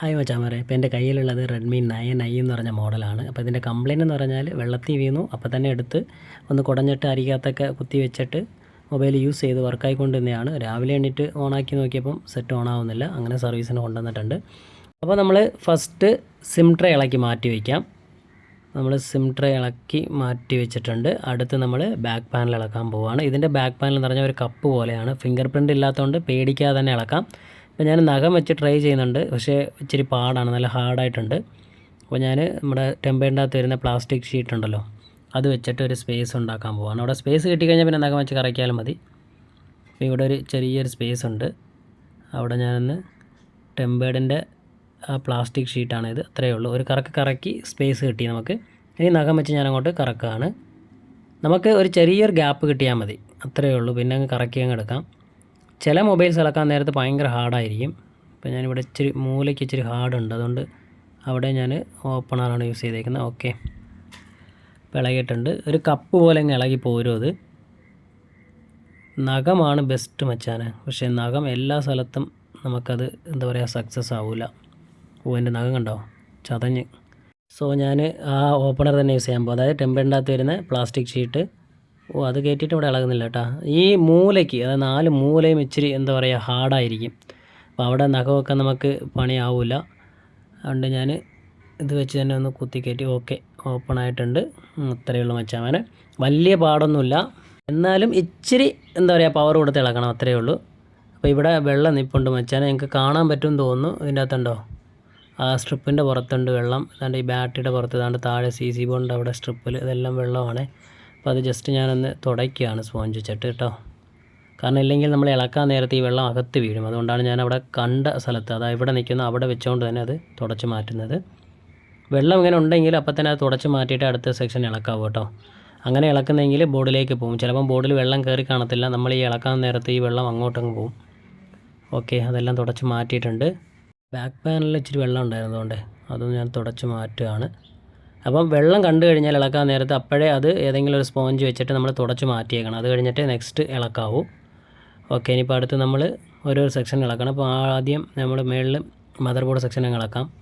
Hi മച്ചാമാരെ. ഇപ്പോൾ എന്റെ കയ്യിലുള്ളത് റെഡ്മി നയൻ ഐ എന്ന് പറഞ്ഞ മോഡലാണ്. അപ്പോൾ ഇതിന്റെ കംപ്ലയിന്റ് എന്ന് പറഞ്ഞാൽ വെള്ളത്തിൽ വീണു. അപ്പോൾ തന്നെ എടുത്ത് ഒന്ന് കുടഞ്ഞിട്ട് അരികത്തൊക്കെ കുത്തി വെച്ചിട്ട് മൊബൈൽ യൂസ് ചെയ്ത് വർക്കായിക്കൊണ്ടിരുന്നതാണ് രാവിലെ എണീറ്റ് ഓണാക്കി നോക്കിയപ്പം സെറ്റ് ഓൺ ആവുന്നില്ല. അങ്ങനെ സർവീസിന് കൊണ്ടുവന്നിട്ടുണ്ട്. അപ്പോൾ നമ്മൾ ഫസ്റ്റ് സിം ട്രേ ഇളക്കി മാറ്റി വയ്ക്കാം നമ്മൾ സിം ട്രേ ഇളക്കി മാറ്റി വെച്ചിട്ടുണ്ട്. അടുത്ത് നമ്മൾ ബാക്ക് പാനൽ ഇളക്കാൻ പോവുകയാണ് ഇതിന്റെ ബാക്ക് പാനൽ എന്ന് പറഞ്ഞാൽ ഒരു കപ്പ് പോലെയാണ്. ഫിംഗർ പ്രിന്റ് ഇല്ലാത്തതുകൊണ്ട് പേടിക്കാതെ തന്നെ ഇളക്കാം. അപ്പോൾ ഞാൻ നഖം വെച്ച് ട്രൈ ചെയ്യുന്നുണ്ട്. പക്ഷേ ഇച്ചിരി പാടാണ് നല്ല ഹാർഡായിട്ടുണ്ട് അപ്പോൾ ഞാൻ നമ്മുടെ ടെമ്പേന്റെ അകത്ത് വരുന്ന പ്ലാസ്റ്റിക് ഷീറ്റ് ഉണ്ടല്ലോ അത് വെച്ചിട്ട് ഒരു സ്പേസ് ഉണ്ടാക്കാൻ പോവാണ്. അവിടെ സ്പേസ് കിട്ടിക്കഴിഞ്ഞാൽ പിന്നെ നഖം വെച്ച് കറക്കിയാലും മതി. അപ്പോൾ ഇവിടെ ഒരു ചെറിയൊരു സ്പേസ് ഉണ്ട്. അവിടെ ഞാനൊന്ന് ടെമ്പേഡിന്റെ ആ പ്ലാസ്റ്റിക് ഷീറ്റാണ് ഇത്. അത്രയേ ഉള്ളൂ. ഒരു കറക്ക് കറക്കി സ്പേസ് കിട്ടി നമുക്ക്. ഇനി നഖം വെച്ച് ഞാൻ അങ്ങോട്ട് കറക്കുകയാണ് നമുക്ക് ഒരു ചെറിയൊരു ഗ്യാപ്പ് കിട്ടിയാൽ മതി. അത്രയേ ഉള്ളൂ. പിന്നെ അങ്ങ് കറക്കി അങ്ങ് എടുക്കാം. ചില മൊബൈൽസ് ഇളക്കാൻ നേരത്ത് ഭയങ്കര ഹാർഡായിരിക്കും. ഇപ്പോൾ ഞാനിവിടെ ഇച്ചിരി മൂലയ്ക്ക് ഇച്ചിരി ഹാർഡുണ്ട് അതുകൊണ്ട് അവിടെ ഞാൻ ഓപ്പണറാണ് യൂസ് ചെയ്തേക്കുന്നത്. ഓക്കെ. ഇളകിയിട്ടുണ്ട്. ഒരു കപ്പ് പോലെ അങ്ങ് ഇളകി പോരും അത്. നഖമാണ് ബെസ്റ്റ് മച്ചാന്. പക്ഷേ നഖം എല്ലാ സ്ഥലത്തും നമുക്കത് എന്താ പറയുക സക്സസ് ആവില്ല ഓ എന്റെ നഖം കണ്ടോ? ചതഞ്ഞ്. സോ ഞാൻ ആ ഓപ്പണർ തന്നെ യൂസ് ചെയ്യാൻ പോകും. അതായത് ടെമ്പറിന്റെ അകത്ത് വരുന്ന പ്ലാസ്റ്റിക് ഷീറ്റ് ഓ അത് കയറ്റിയിട്ട് ഇവിടെ ഇളകുന്നില്ല കേട്ടോ. ഈ മൂലയ്ക്ക് അതായത് നാല് മൂലയും ഇച്ചിരി എന്താ പറയുക ഹാർഡായിരിക്കും. അപ്പോൾ അവിടെ നഖമൊക്കെ നമുക്ക് പണിയാവില്ല അതുകൊണ്ട് ഞാൻ ഇത് വെച്ച് തന്നെ ഒന്ന് കുത്തി കയറ്റി ഓക്കെ ഓപ്പൺ ആയിട്ടുണ്ട്. അത്രയേ ഉള്ളൂ മച്ചാമനെ വലിയ പാടൊന്നുമില്ല. എന്നാലും ഇച്ചിരി എന്താ പറയുക പവർ കൊടുത്ത് ഇളക്കണം അത്രയേ ഉള്ളൂ. അപ്പോൾ ഇവിടെ വെള്ളം നിപ്പുണ്ട് മച്ചാനെ നിങ്ങൾക്ക് കാണാൻ പറ്റും തോന്നുന്നു. ഇതിന്റെ അകത്തുണ്ടോ? ആ സ്ട്രിപ്പിന്റെ പുറത്തുണ്ട് വെള്ളം. അതാണ്ട് ഈ ബാറ്ററിയുടെ പുറത്ത് അതാണ്ട് താഴെ സി സി ബോണ്ട് അവിടെ സ്ട്രിപ്പിൽ ഇതെല്ലാം വെള്ളമാണ്. അപ്പോൾ അത് ജസ്റ്റ് ഞാനൊന്ന് തുടയ്ക്കുകയാണ് സ്പോഞ്ച് വെച്ചിട്ട് കേട്ടോ. കാരണം ഇല്ലെങ്കിൽ നമ്മൾ ഇളക്കാൻ നേരത്തെ ഈ വെള്ളം അകത്ത് വീഴും. അതുകൊണ്ടാണ് ഞാൻ അവിടെ കണ്ട സ്ഥലത്ത് അതായത് ഇവിടെ നിൽക്കുന്ന അവിടെ വെച്ചുകൊണ്ട് തന്നെ അത് തുടച്ച് മാറ്റുന്നത്. വെള്ളം ഇങ്ങനെ ഉണ്ടെങ്കിൽ അപ്പം തന്നെ അത് തുടച്ച് മാറ്റിയിട്ട് അടുത്ത സെക്ഷൻ ഇളക്കാവും കേട്ടോ. അങ്ങനെ ഇളക്കുന്നെങ്കിൽ ബോർഡിലേക്ക് പോകും. ചിലപ്പം ബോർഡിൽ വെള്ളം കയറി കാണത്തില്ല. നമ്മൾ ഈ ഇളക്കാൻ നേരത്തെ ഈ വെള്ളം അങ്ങോട്ടങ്ങ് പോകും. ഓക്കെ അതെല്ലാം തുടച്ച് മാറ്റിയിട്ടുണ്ട്. ബാക്ക് പാനലിൽ ഇച്ചിരി വെള്ളം ഉണ്ടായിരുന്നതുകൊണ്ട് അതും ഞാൻ തുടച്ച് മാറ്റുകയാണ്. അപ്പം വെള്ളം കണ്ടു കഴിഞ്ഞാൽ ഇളക്കാൻ നേരത്ത് അപ്പോഴേ അത് ഏതെങ്കിലും ഒരു സ്പോഞ്ച് വെച്ചിട്ട് നമ്മൾ തുടച്ച് മാറ്റിയേക്കണം. അത് കഴിഞ്ഞിട്ട് നെക്സ്റ്റ് ഇളക്കാവൂ. ഓക്കെ ഇനിയിപ്പോൾ അടുത്ത് നമ്മൾ ഓരോ സെക്ഷൻ ഇളക്കണം. അപ്പോൾ ആദ്യം നമ്മൾ മുകളിൽ മദർ ബോർഡ് സെക്ഷൻ ഇളക്കാം.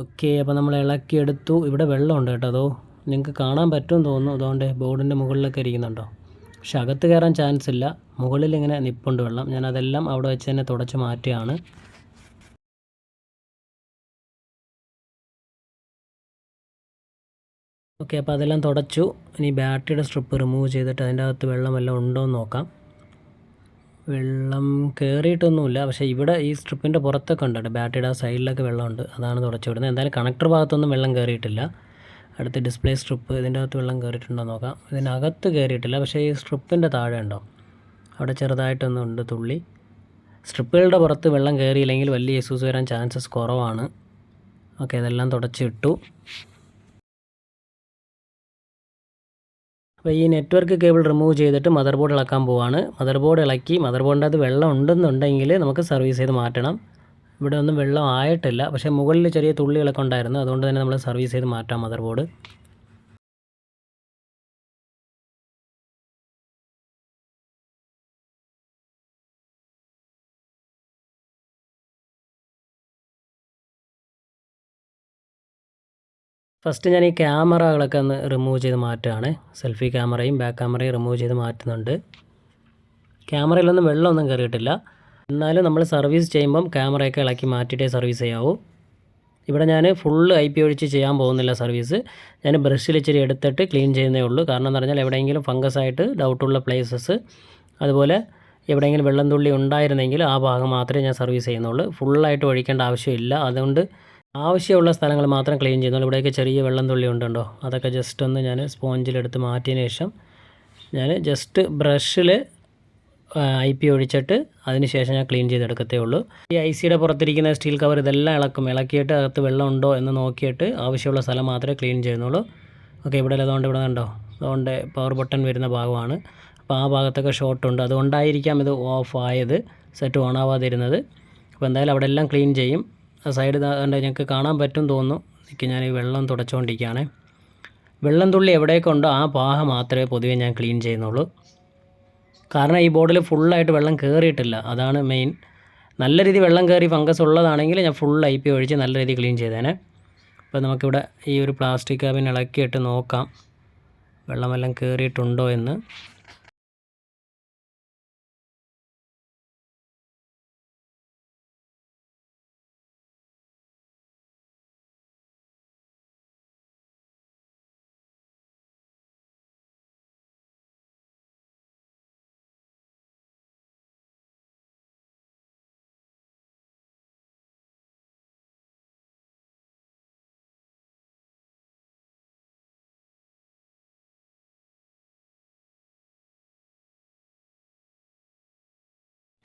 ഓക്കെ അപ്പോൾ നമ്മൾ ഇളക്കിയെടുത്തു ഇവിടെ വെള്ളമുണ്ട് കേട്ടോ അതോ? നിങ്ങൾക്ക് കാണാൻ പറ്റുമെന്ന് തോന്നുന്നു. അതുകൊണ്ട് ബോർഡിന്റെ മുകളിലൊക്കെ ഇരിക്കുന്നുണ്ടോ? പക്ഷെ അകത്ത് കയറാൻ ചാൻസ് ഇല്ല. മുകളിൽ ഇങ്ങനെ നിപ്പുണ്ട് വെള്ളം. ഞാൻ അതെല്ലാം അവിടെ വെച്ച് തന്നെ തുടച്ച് മാറ്റുകയാണ്. ഓക്കെ അപ്പോൾ അതെല്ലാം തുടച്ചു. ഇനി ബാറ്ററിയുടെ സ്ട്രിപ്പ് റിമൂവ് ചെയ്തിട്ട് അതിന്റെ അകത്ത് വെള്ളം എല്ലാം ഉണ്ടോ എന്ന് നോക്കാം. വെള്ളം കയറിയിട്ടൊന്നുമില്ല പക്ഷേ ഇവിടെ ഈ സ്ട്രിപ്പിന്റെ പുറത്തൊക്കെ ഉണ്ട് ബാറ്ററിയുടെ ആ സൈഡിലൊക്കെ വെള്ളമുണ്ട്. അതാണ് തുടച്ചു വിടുന്നത്. എന്തായാലും കണക്ടർ ഭാഗത്തൊന്നും വെള്ളം കയറിയിട്ടില്ല അടുത്ത് ഡിസ്പ്ലേ സ്ട്രിപ്പ് ഇതിന്റെ അകത്ത് വെള്ളം കയറിയിട്ടുണ്ടോ നോക്കാം. ഇതിനകത്ത് കയറിയിട്ടില്ല പക്ഷേ ഈ സ്ട്രിപ്പിന്റെ താഴെ ഉണ്ടോ? അവിടെ ചെറുതായിട്ടൊന്നും ഉണ്ട് തുള്ളി. സ്ട്രിപ്പുകളുടെ പുറത്ത് വെള്ളം കയറിയില്ലെങ്കിൽ വലിയ ഇഷ്യൂസ് വരാൻ ചാൻസസ് കുറവാണ്. ഓക്കെ ഇതെല്ലാം തുടച്ചിട്ടു അപ്പോൾ ഈ നെറ്റ്വർക്ക് കേബിൾ റിമൂവ് ചെയ്തിട്ട് മദർ ബോർഡ് ഇളക്കാൻ പോവാണ്. മദർ ബോർഡ് ഇളക്കി മദർ ബോർഡിന്റെ അത് വെള്ളം ഉണ്ടെന്നുണ്ടെങ്കിൽ നമുക്ക് സർവീസ് ചെയ്ത് മാറ്റണം. ഇവിടെ ഒന്നും വെള്ളം ആയിട്ടില്ല. പക്ഷേ മുകളിൽ ചെറിയ തുള്ളികളൊക്കെ ഉണ്ടായിരുന്നു. അതുകൊണ്ട് തന്നെ നമ്മൾ സർവീസ് ചെയ്ത് മാറ്റാം മദർ ബോർഡ് ഫസ്റ്റ് ഞാൻ ഈ ക്യാമറകളൊക്കെ ഒന്ന് റിമൂവ് ചെയ്ത് മാറ്റുകയാണ്. സെൽഫി ക്യാമറയും ബാക്ക് ക്യാമറയും റിമൂവ് ചെയ്ത് മാറ്റുന്നുണ്ട്. ക്യാമറയിലൊന്നും വെള്ളമൊന്നും കയറിയിട്ടില്ല. എന്നാലും നമ്മൾ സർവീസ് ചെയ്യുമ്പം ക്യാമറയൊക്കെ ഇളക്കി മാറ്റിയിട്ടേ സർവീസ് ചെയ്യാവൂ. ഇവിടെ ഞാൻ ഫുള്ള് ഐ പി ഒഴിച്ച് ചെയ്യാൻ പോകുന്നില്ല സർവീസ് ഞാൻ ബ്രഷിൽ ഇച്ചിരി എടുത്തിട്ട് ക്ലീൻ ചെയ്യുന്നേ ഉള്ളൂ. കാരണം എന്ന് പറഞ്ഞാൽ എവിടെയെങ്കിലും ഫംഗസ് ആയിട്ട് ഡൗട്ടുള്ള പ്ലേസസ് അതുപോലെ എവിടെയെങ്കിലും വെള്ളം തുള്ളി ഉണ്ടായിരുന്നെങ്കിൽ ആ ഭാഗം മാത്രമേ ഞാൻ സർവീസ് ചെയ്യുന്നുള്ളൂ. ഫുള്ളായിട്ട് ഒഴിക്കേണ്ട ആവശ്യമില്ല. അതുകൊണ്ട് ആവശ്യമുള്ള സ്ഥലങ്ങൾ മാത്രം ക്ലീൻ ചെയ്യുന്നുള്ളൂ ഇവിടെയൊക്കെ ചെറിയ വെള്ളം തുള്ളി ഉണ്ടോ അതൊക്കെ ജസ്റ്റ് ഒന്ന് ഞാൻ സ്പോഞ്ചിലെടുത്ത് മാറ്റിയതിന് ശേഷം ഞാൻ ജസ്റ്റ് ബ്രഷിൽ ഐ പി ഒഴിച്ചിട്ട് അതിനുശേഷം ഞാൻ ക്ലീൻ ചെയ്തെടുക്കത്തേ ഉള്ളൂ. ഈ ഐ സിയുടെ പുറത്തിരിക്കുന്ന സ്റ്റീൽ കവർ ഇതെല്ലാം ഇളക്കും. ഇളക്കിയിട്ട് അകത്ത് വെള്ളം ഉണ്ടോ എന്ന് നോക്കിയിട്ട് ആവശ്യമുള്ള സ്ഥലം മാത്രമേ ക്ലീൻ ചെയ്യുന്നുള്ളൂ. ഓക്കെ ഇവിടെ അതുകൊണ്ട് ഇവിടെ കണ്ടോ? അതുകൊണ്ട് പവർ ബട്ടൺ വരുന്ന ഭാഗമാണ്. അപ്പോൾ ആ ഭാഗത്തൊക്കെ ഷോർട്ട് ഉണ്ട്. അതുകൊണ്ടായിരിക്കാം ഇത് ഓഫ് ആയത്. സെറ്റ് ഓൺ ആവാതിരുന്നത്. അപ്പോൾ എന്തായാലും അവിടെ എല്ലാം ക്ലീൻ ചെയ്യും. സൈഡ് ഞങ്ങൾക്ക് കാണാൻ പറ്റും തോന്നുന്നു. എനിക്ക് ഞാൻ ഈ വെള്ളം തുടച്ചുകൊണ്ടിരിക്കുകയാണ് വെള്ളം തുള്ളി എവിടേക്കുണ്ടോ ആ പാഹ മാത്രമേ പൊതുവെ ഞാൻ ക്ലീൻ ചെയ്യുന്നുള്ളൂ. കാരണം ഈ ബോർഡിൽ ഫുള്ളായിട്ട് വെള്ളം കയറിയിട്ടില്ല അതാണ് മെയിൻ നല്ല രീതി വെള്ളം കയറി ഫംഗസ് ഉള്ളതാണെങ്കിൽ ഞാൻ ഫുൾ ഐ പി ഒഴിച്ച് നല്ല രീതി ക്ലീൻ ചെയ്തേനെ. അപ്പോൾ നമുക്കിവിടെ ഈ ഒരു പ്ലാസ്റ്റിക് കാബിൻ ഇളക്കിയിട്ട് നോക്കാം. വെള്ളമെല്ലാം കയറിയിട്ടുണ്ടോ എന്ന്.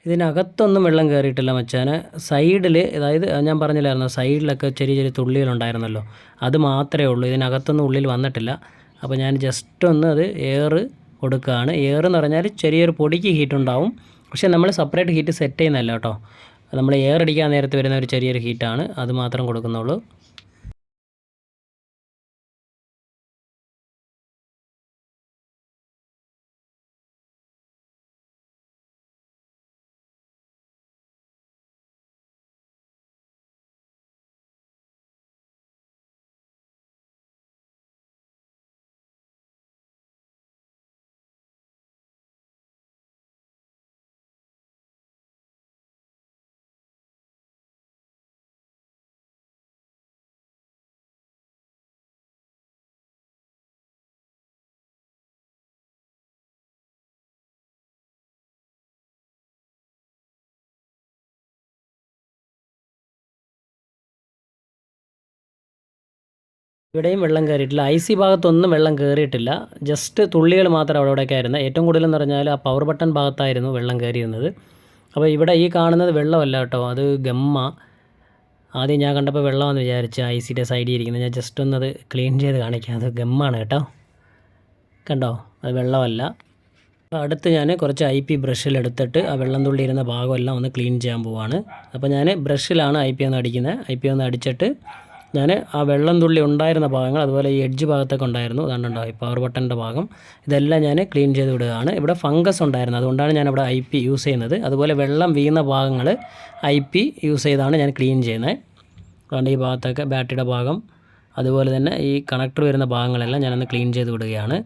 ഇതിനകത്തൊന്നും വെള്ളം കയറിയിട്ടില്ല മച്ചാന്. സൈഡിൽ അതായത് ഞാൻ പറഞ്ഞില്ലായിരുന്നു സൈഡിലൊക്കെ ചെറിയ ചെറിയ തുള്ളികളുണ്ടായിരുന്നല്ലോ. അത് മാത്രമേ ഉള്ളൂ. ഇതിനകത്തൊന്നും ഉള്ളിൽ വന്നിട്ടില്ല. അപ്പോൾ ഞാൻ ജസ്റ്റ് ഒന്ന് അത് എയർ കൊടുക്കുകയാണ്. എയർ എന്ന് പറഞ്ഞാൽ ചെറിയൊരു പൊടിക്ക് ഹീറ്റ് ഉണ്ടാവും. പക്ഷേ നമ്മൾ സെപ്പറേറ്റ് ഹീറ്റ് സെറ്റ് ചെയ്യുന്നതല്ല കേട്ടോ. നമ്മൾ എയർ അടിക്കാൻ നേരത്ത് വരുന്ന ഒരു ചെറിയൊരു ഹീറ്റാണ് അത് മാത്രം കൊടുക്കുന്നുള്ളൂ. ഇവിടെയും വെള്ളം കയറിയിട്ടില്ല. ഐ സി ഭാഗത്തൊന്നും വെള്ളം കയറിയിട്ടില്ല. ജസ്റ്റ് തുള്ളികൾ മാത്രം അവിടെ ഇവിടെയൊക്കെ ആയിരുന്നു. ഏറ്റവും കൂടുതലെന്ന് പറഞ്ഞാൽ ആ പവർ ബട്ടൺ ഭാഗത്തായിരുന്നു വെള്ളം കയറിയിരുന്നത്. അപ്പോൾ ഇവിടെ ഈ കാണുന്നത് വെള്ളമല്ല കേട്ടോ. അത് ഗമ്മ. ആദ്യം ഞാൻ കണ്ടപ്പോൾ വെള്ളമാണെന്ന് വിചാരിച്ച് ഐ സിയുടെ സൈഡിൽ ഇരിക്കുന്നത്. ഞാൻ ജസ്റ്റ് ഒന്നത് ക്ലീൻ ചെയ്ത് കാണിക്കാം. അത് ഗമ്മാണ് കേട്ടോ. കണ്ടോ? അത് വെള്ളമല്ല. അടുത്ത് ഞാൻ കുറച്ച് ഐ പി ബ്രഷിലെടുത്തിട്ട് ആ വെള്ളം തുള്ളി ഇരുന്ന ഭാഗമെല്ലാം ഒന്ന് ക്ലീൻ ചെയ്യാൻ പോവാണ്. അപ്പോൾ ഞാൻ ബ്രഷിലാണ് ഐ പി ഒന്ന് അടിക്കുന്നത്. ഐ പി ഒന്ന് അടിച്ചിട്ട് ഞാൻ ആ വെള്ളം തുള്ളി ഉണ്ടായിരുന്ന ഭാഗങ്ങൾ അതുപോലെ ഈ എഡ്ജ് ഭാഗത്തൊക്കെ ഉണ്ടായിരുന്നു. അതാണ് ഈ പവർ ബട്ടന്റെ ഭാഗം. ഇതെല്ലാം ഞാൻ ക്ലീൻ ചെയ്ത് വിടുകയാണ്. ഇവിടെ ഫംഗസ് ഉണ്ടായിരുന്നു. അതുകൊണ്ടാണ് ഞാൻ ഇവിടെ ഐ പി യൂസ് ചെയ്യുന്നത്. അതുപോലെ വെള്ളം വീഴുന്ന ഭാഗങ്ങൾ ഐ പി യൂസ് ചെയ്താണ് ഞാൻ ക്ലീൻ ചെയ്യുന്നത്. അതുകൊണ്ട് ഈ ഭാഗത്തൊക്കെ ബാറ്ററിയുടെ ഭാഗം അതുപോലെ തന്നെ ഈ കണക്ടർ വരുന്ന ഭാഗങ്ങളെല്ലാം ഞാനൊന്ന് ക്ലീൻ ചെയ്ത് വിടുകയാണ്.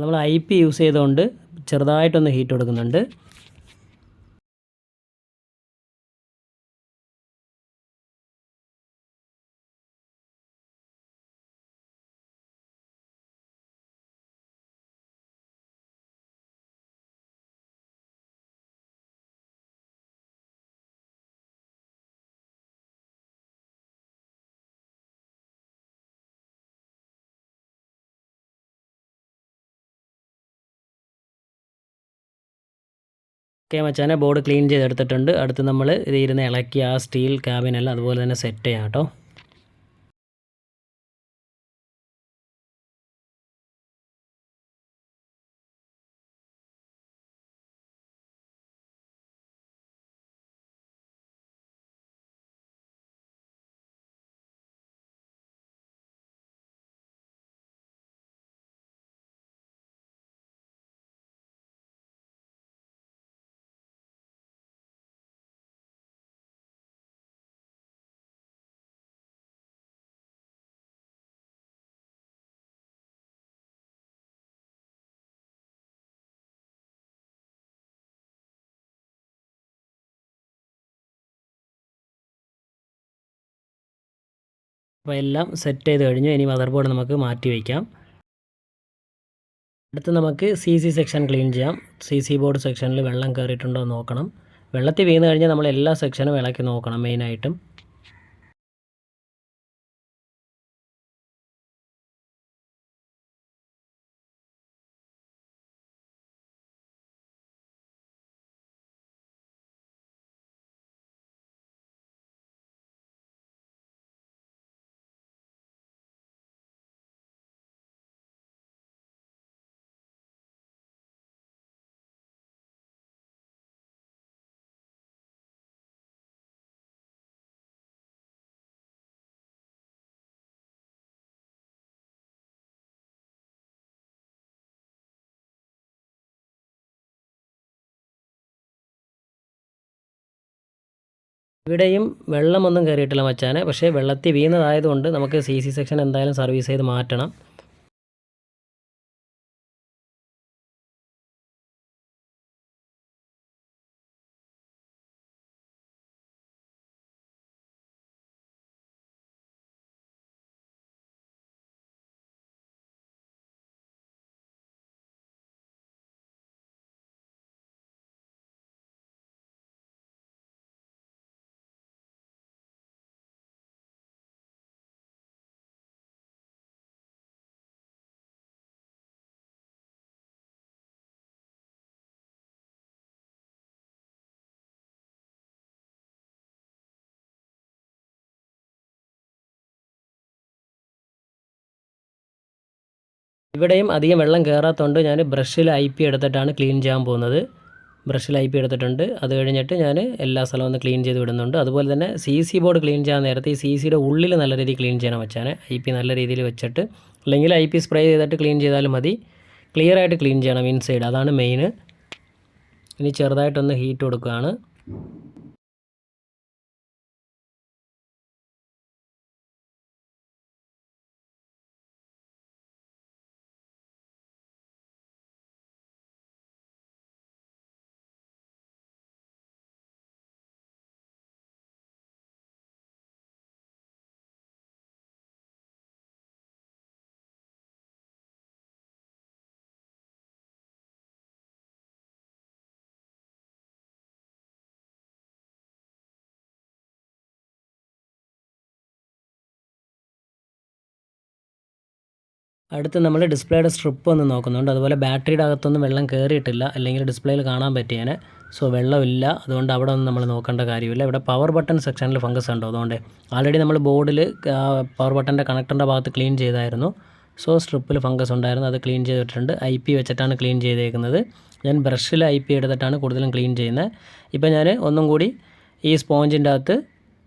നമ്മൾ ഐ പി യൂസ് ചെയ്തുകൊണ്ട് ചെറുതായിട്ടൊന്ന് ഹീറ്റ് കൊടുക്കുന്നുണ്ട്. ഓക്കെ മച്ചാനെ ബോർഡ് ക്ലീൻ ചെയ്തെടുത്തിട്ടുണ്ട്. അടുത്ത് നമ്മൾ ഇത് ഇരുന്ന് ഇളക്കി ആ സ്റ്റീൽ ക്യാബിനെല്ലാം അതുപോലെ തന്നെ സെറ്റ് ചെയ്യാം കേട്ടോ. അപ്പോൾ എല്ലാം സെറ്റ് ചെയ്ത് കഴിഞ്ഞു. ഇനി മദർ ബോർഡ് നമുക്ക് മാറ്റി വയ്ക്കാം. അടുത്ത് നമുക്ക് സി സി സെക്ഷൻ ക്ലീൻ ചെയ്യാം. സി സി ബോർഡ് സെക്ഷനിൽ വെള്ളം കയറിയിട്ടുണ്ടോ നോക്കണം. വെള്ളത്തിൽ വീണ് കഴിഞ്ഞാൽ നമ്മൾ എല്ലാ സെക്ഷനും ഇളക്കി നോക്കണം മെയിനായിട്ടും ഇവിടെയും വെള്ളമൊന്നും കയറിയിട്ടില്ല മച്ചാനെ. പക്ഷേ വെള്ളത്തിൽ വീണതായതുകൊണ്ട് നമുക്ക് സി സി സെക്ഷൻ എന്തായാലും സർവീസ് ചെയ്ത് മാറ്റണം. ഇവിടെയും അധികം വെള്ളം കയറാത്തതുകൊണ്ട് ഞാൻ ബ്രഷിൽ ഐ പി എടുത്തിട്ടാണ് ക്ലീൻ ചെയ്യാൻ പോകുന്നത്. ബ്രഷിൽ ഐ പി എടുത്തിട്ടുണ്ട്. അത് കഴിഞ്ഞിട്ട് ഞാൻ എല്ലാ സ്ഥലവും ഒന്ന് ക്ലീൻ ചെയ്ത് വിടുന്നുണ്ട്. അതുപോലെ തന്നെ സി സി ബോർഡ് ക്ലീൻ ചെയ്യാൻ നേരത്തെ ഈ സി സിയുടെ ഉള്ളിൽ നല്ല രീതിയിൽ ക്ലീൻ ചെയ്യണം വെച്ചാൽ ഐ പി നല്ല രീതിയിൽ വെച്ചിട്ട് അല്ലെങ്കിൽ ഐ പി സ്പ്രേ ചെയ്തിട്ട് ക്ലീൻ ചെയ്താലും മതി. ക്ലിയർ ആയിട്ട് ക്ലീൻ ചെയ്യണം ഇൻസൈഡ്. അതാണ് മെയിൻ ഇനി ചെറുതായിട്ടൊന്ന് ഹീറ്റ് കൊടുക്കുകയാണ്. അടുത്ത് നമ്മൾ ഡിസ്പ്ലേയുടെ സ്ട്രിപ്പ് ഒന്ന് നോക്കുന്നുണ്ട്. അതുപോലെ ബാറ്ററിയുടെ അകത്തൊന്നും വെള്ളം കയറിയിട്ടില്ല അല്ലെങ്കിൽ ഡിസ്പ്ലേയിൽ കാണാൻ പറ്റിയേനെ. സോ വെള്ളമില്ല. അതുകൊണ്ട് അവിടെ ഒന്നും നമ്മൾ നോക്കേണ്ട കാര്യമില്ല. ഇവിടെ പവർ ബട്ടൺ സെക്ഷനിൽ ഫംഗസ് ഉണ്ടോ? അതുകൊണ്ട് ആൾറെഡി നമ്മൾ ബോർഡിൽ പവർ ബട്ടന്റെ കണക്ടറിന്റെ ഭാഗത്ത് ക്ലീൻ ചെയ്തായിരുന്നു. സോ സ്ട്രിപ്പിൽ ഫംഗസ് ഉണ്ടായിരുന്നു. അത് ക്ലീൻ ചെയ്തിട്ടുണ്ട്. ഐ പി വെച്ചിട്ടാണ് ക്ലീൻ ചെയ്തേക്കുന്നത്. ഞാൻ ബ്രഷിൽ ഐ പി എടുത്തിട്ടാണ് കൂടുതലും ക്ലീൻ ചെയ്യുന്നത്. ഇപ്പോൾ ഞാൻ ഒന്നും കൂടി ഈ സ്പോഞ്ചിന്റെ അകത്ത്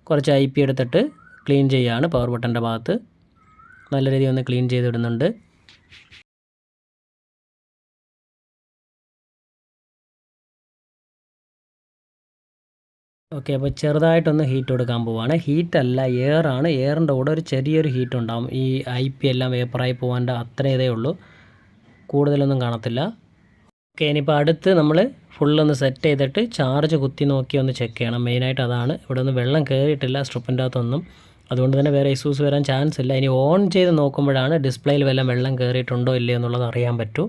കുറച്ച് ഐ പി എടുത്തിട്ട് ക്ലീൻ ചെയ്യുകയാണ് പവർ ബട്ടന്റെ ഭാഗത്ത്. നല്ല രീതിയിൽ ഒന്ന് ക്ലീൻ ചെയ്ത് ഇടുന്നുണ്ട് ഓക്കെ അപ്പോൾ ചെറുതായിട്ടൊന്ന് ഹീറ്റ് കൊടുക്കാൻ പോവുകയാണ് ഹീറ്റല്ല ആണ്. എയറിന്റെ കൂടെ ഒരു ചെറിയൊരു ഹീറ്റ് ഉണ്ടാകും ഈ ഐ പി എല്ലാം വേപ്പറായി പോകാന്റെ അത്ര ഇതേ ഉള്ളൂ. കൂടുതലൊന്നും കാണത്തില്ല. ഓക്കെ ഇനിയിപ്പോൾ അടുത്ത് നമ്മൾ ഫുള്ളൊന്ന് സെറ്റ് ചെയ്തിട്ട് ചാർജ് കുത്തി നോക്കി ഒന്ന് ചെക്ക് ചെയ്യണം. മെയിനായിട്ട് അതാണ്. ഇവിടെ ഒന്നും വെള്ളം കയറിയിട്ടില്ല സ്ട്രിപ്പിന്റെ അകത്തൊന്നും. അതുകൊണ്ട് തന്നെ വേറെ ഇഷ്യൂസ് വരാൻ ചാൻസ് ഇല്ല. ഇനി ഓൺ ചെയ്ത് നോക്കുമ്പോഴാണ് ഡിസ്പ്ലേയിൽ വല്ല വെള്ളം കയറിയിട്ടുണ്ടോ ഇല്ലയോ എന്നുള്ളത് അറിയാൻ പറ്റൂ.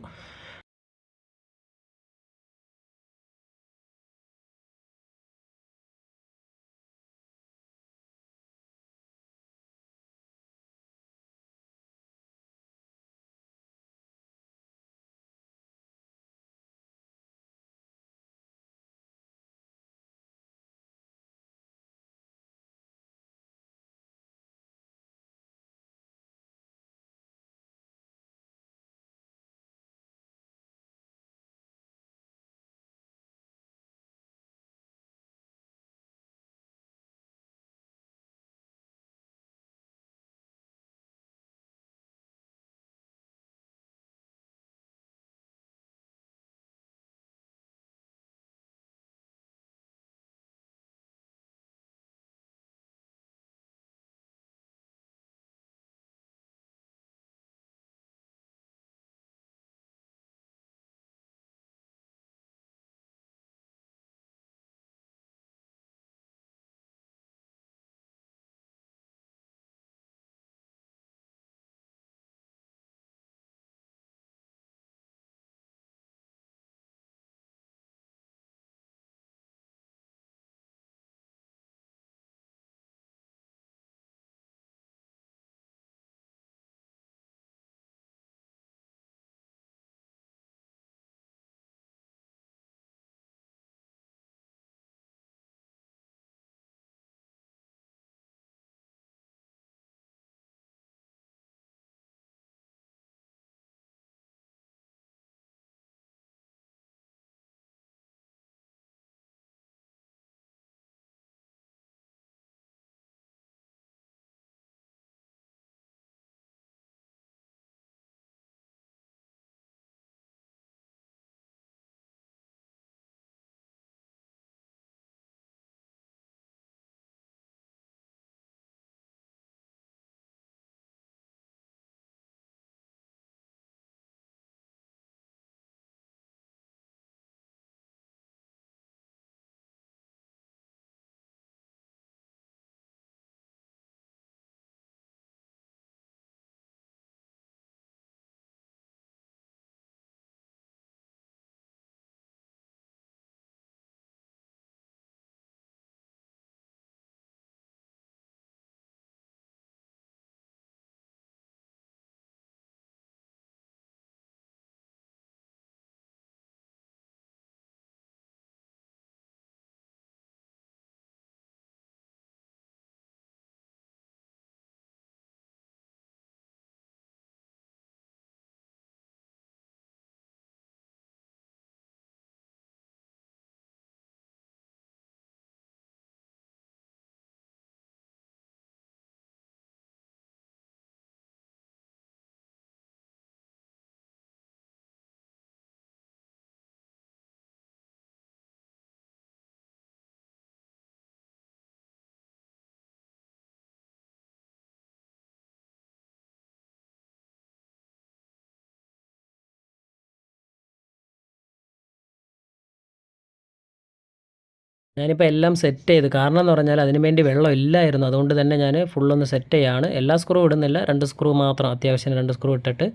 ഞാനിപ്പോൾ എല്ലാം സെറ്റ് ചെയ്ത്. കാരണം എന്ന് പറഞ്ഞാൽ അതിന് വേണ്ടി വെള്ളം ഇല്ലായിരുന്നു. അതുകൊണ്ട് തന്നെ ഞാൻ ഫുള്ളൊന്ന് സെറ്റ് ചെയ്യാണ്. എല്ലാ സ്ക്രൂ ഇടുന്നില്ല. രണ്ട് സ്ക്രൂ മാത്രം. അത്യാവശ്യം രണ്ട് സ്ക്രൂ ഇട്ടിട്ട്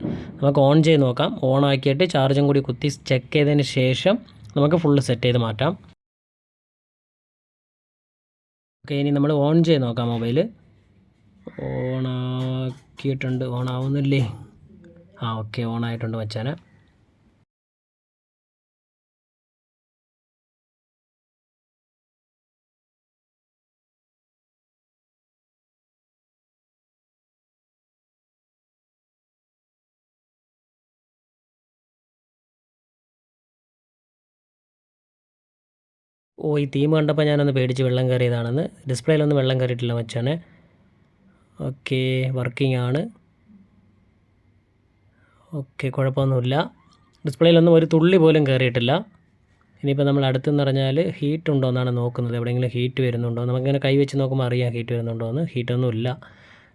നമുക്ക് ഓൺ ചെയ്ത് നോക്കാം. ഓൺ ആക്കിയിട്ട് ചാർജും കൂടി കുത്തി ചെക്ക് ചെയ്തതിന് ശേഷം നമുക്ക് ഫുള്ള് സെറ്റ് ചെയ്ത് മാറ്റാം. ഓക്കെ ഇനി നമ്മൾ ഓൺ ചെയ്ത് നോക്കാം മൊബൈൽ ഓണാക്കിയിട്ടുണ്ട് ഓണാവുന്നില്ലേ ആ ഓക്കെ ഓൺ ആയിട്ടുണ്ട് മച്ചാനെ. ഓ ഈ തീം കണ്ടപ്പോൾ ഞാനൊന്ന് പേടിച്ച് വെള്ളം കയറിയതാണെന്ന്. ഡിസ്പ്ലേയിലൊന്നും വെള്ളം കയറിയിട്ടില്ല മച്ചാനെ. ഓക്കെ വർക്കിംഗ് ആണ്. ഓക്കെ കുഴപ്പമൊന്നുമില്ല. ഡിസ്പ്ലേയിലൊന്നും ഒരു തുള്ളി പോലും കയറിയിട്ടില്ല. ഇനിയിപ്പോൾ നമ്മൾ അടുത്തെന്ന് പറഞ്ഞാൽ ഹീറ്റ് ഉണ്ടോ എന്നാണ് നോക്കുന്നത്. എവിടെയെങ്കിലും ഹീറ്റ് വരുന്നുണ്ടോ? നമുക്കിങ്ങനെ കൈ വെച്ച് നോക്കുമ്പോൾ അറിയാം ഹീറ്റ് വരുന്നുണ്ടോ എന്ന്. ഹീറ്റൊന്നും ഇല്ല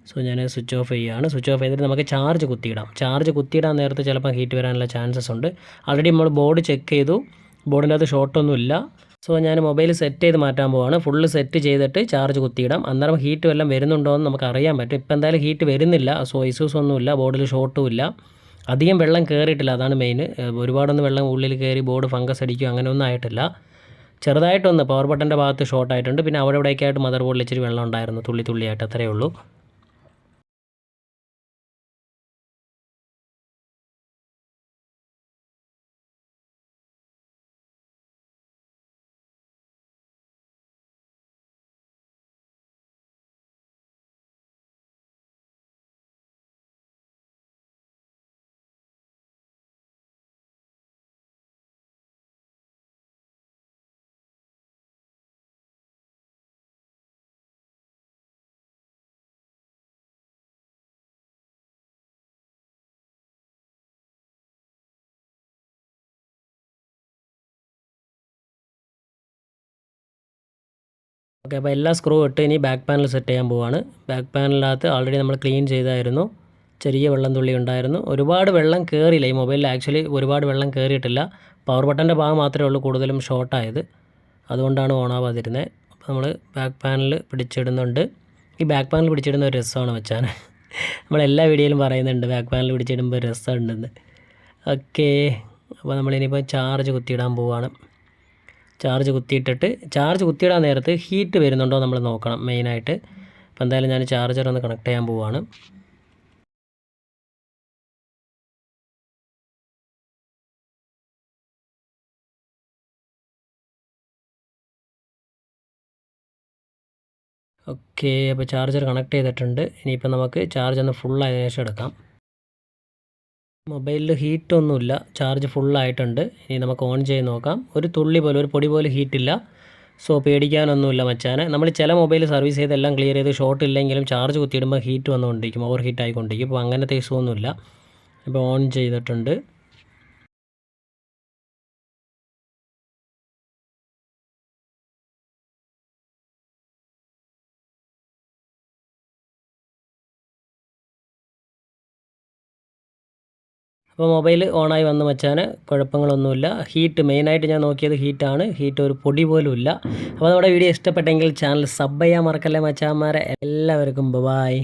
സോ ഞാൻ സ്വിച്ച് ഓഫ് ചെയ്യുകയാണ്. സ്വിച്ച് ഓഫ് ചെയ്തിട്ട് നമുക്ക് ചാർജ് കുത്തിയിടാം. ചാർജ് കുത്തിയിടാൻ നേരത്തെ ചിലപ്പോൾ ഹീറ്റ് വരാനുള്ള ചാൻസസ് ഉണ്ട്. ആൾറെഡി നമ്മൾ ബോർഡ് ചെക്ക് ചെയ്തു. ബോർഡിന്റെ അകത്ത് ഷോർട്ടൊന്നും ഇല്ല സോ ഞാൻ മൊബൈൽ സെറ്റ് ചെയ്ത് മാറ്റാൻ പോവാണ്. ഫുള്ള് സെറ്റ് ചെയ്തിട്ട് ചാർജ് കുത്തിയിടാം. അന്നേരം ഹീറ്റ് വല്ലതും വരുന്നുണ്ടോ എന്ന് നമുക്ക് അറിയാൻ പറ്റും. ഇപ്പോൾ എന്തായാലും ഹീറ്റ് വരുന്നില്ല. സോ ഇഷ്യൂസ് ഒന്നുമില്ല. ബോർഡിൽ ഷോർട്ടും ഇല്ല. അധികം വെള്ളം കയറിയിട്ടില്ല അതാണ് മെയിൻ ഒരുപാടൊന്നും വെള്ളം ഉള്ളിൽ കയറി ബോർഡ് ഫംഗസ് അടിക്കും അങ്ങനെയൊന്നും ആയിട്ടില്ല. ചെറുതായിട്ടൊന്ന് പവർ ബട്ടന്റെ ഭാഗത്ത് ഷോർട്ട് ആയിട്ടുണ്ട്. പിന്നെ അവിടെ ഇവിടെയൊക്കെ ആയിട്ട് മദർ ബോർഡിൽ ഇച്ചിരി വെള്ളം ഉണ്ടായിരുന്നു. തുള്ളി തുള്ളിയായിട്ട്. അത്രയേ ഉള്ളൂ. ഓക്കെ അപ്പോൾ എല്ലാ സ്ക്രൂ ഇട്ട് ഇനി ബാക്ക് പാനൽ സെറ്റ് ചെയ്യാൻ പോവാണ്. ബാക്ക് പാനലിനകത്ത് ആൾറെഡി നമ്മൾ ക്ലീൻ ചെയ്തായിരുന്നു. ചെറിയ വെള്ളം തുള്ളി ഉണ്ടായിരുന്നു. ഒരുപാട് വെള്ളം കയറിയില്ല ഈ മൊബൈലിൽ ആക്ച്വലി ഒരുപാട് വെള്ളം കയറിയിട്ടില്ല പവർ ബട്ടന്റെ ഭാഗം മാത്രമേ ഉള്ളൂ കൂടുതലും ഷോർട്ടായത് അതുകൊണ്ടാണ് ഓൺ ആവാതിരുന്നത് അപ്പോൾ നമ്മൾ ബാക്ക് പാനൽ പിടിച്ചിടുന്നുണ്ട്. ഈ ബാക്ക് പാനൽ പിടിച്ചിടുന്ന ഒരു രസമാണ് വെച്ചാൽ നമ്മൾ എല്ലാ വീഡിയോയിലും പറയുന്നുണ്ട് ബാക്ക് പാനൽ പിടിച്ചിടുമ്പോൾ രസമുണ്ടെന്ന്. ഓക്കെ അപ്പോൾ നമ്മളിനിയിപ്പോൾ ചാർജ് കുത്തിയിടാൻ പോവുകയാണ് ചാർജ് കുത്തിയിട്ടിട്ട് ചാർജ് കുത്തിയിടാൻ നേരത്ത് ഹീറ്റ് വരുന്നുണ്ടോ നമ്മൾ നോക്കണം മെയിനായിട്ട് അപ്പോൾ എന്തായാലും ഞാൻ ചാർജർ ഒന്ന് കണക്ട് ചെയ്യാൻ പോവുകയാണ് ഓക്കെ അപ്പോൾ ചാർജർ കണക്ട് ചെയ്തിട്ടുണ്ട്. ഇനിയിപ്പോൾ നമുക്ക് ചാർജ് ഒന്ന് ഫുൾ ശേഷം എടുക്കാം. മൊബൈലിൽ ഹീറ്റൊന്നുമില്ല. ചാർജ് ഫുള്ളായിട്ടുണ്ട്. ഇനി നമുക്ക് ഓൺ ചെയ്ത് നോക്കാം. ഒരു തുള്ളി പോലും ഒരു പൊടി പോലും ഹീറ്റില്ല. സോ പേടിക്കാനൊന്നുമില്ല മച്ചാനെ. നമ്മൾ ചില മൊബൈൽ സർവീസ് ചെയ്ത് എല്ലാം ക്ലിയർ ചെയ്ത് ഷോർട്ട് ഇല്ലെങ്കിലും ചാർജ് കുത്തിയിടുമ്പോൾ ഹീറ്റ് വന്നുകൊണ്ടിരിക്കും. ഓവർ ഹീറ്റ് ആയിക്കൊണ്ടിരിക്കും. അപ്പോൾ അങ്ങനത്തെ ഇഷ്യൂ ഒന്നുമില്ല ഇപ്പോൾ ഓൺ ചെയ്തിട്ടുണ്ട്. അപ്പോൾ മൊബൈൽ ഓണായി വന്ന് വെച്ചാൽ കുഴപ്പങ്ങളൊന്നുമില്ല. ഹീറ്റ് മെയിനായിട്ട് ഞാൻ നോക്കിയത് ഹീറ്റാണ് ഹീറ്റ് ഒരു പൊടി പോലും ഇല്ല. അപ്പോൾ നമ്മുടെ വീഡിയോ ഇഷ്ടപ്പെട്ടെങ്കിൽ ചാനൽ സബ് ചെയ്യാൻ മറക്കല്ലേ മച്ചാന്മാരെ? എല്ലാവർക്കും ബൈ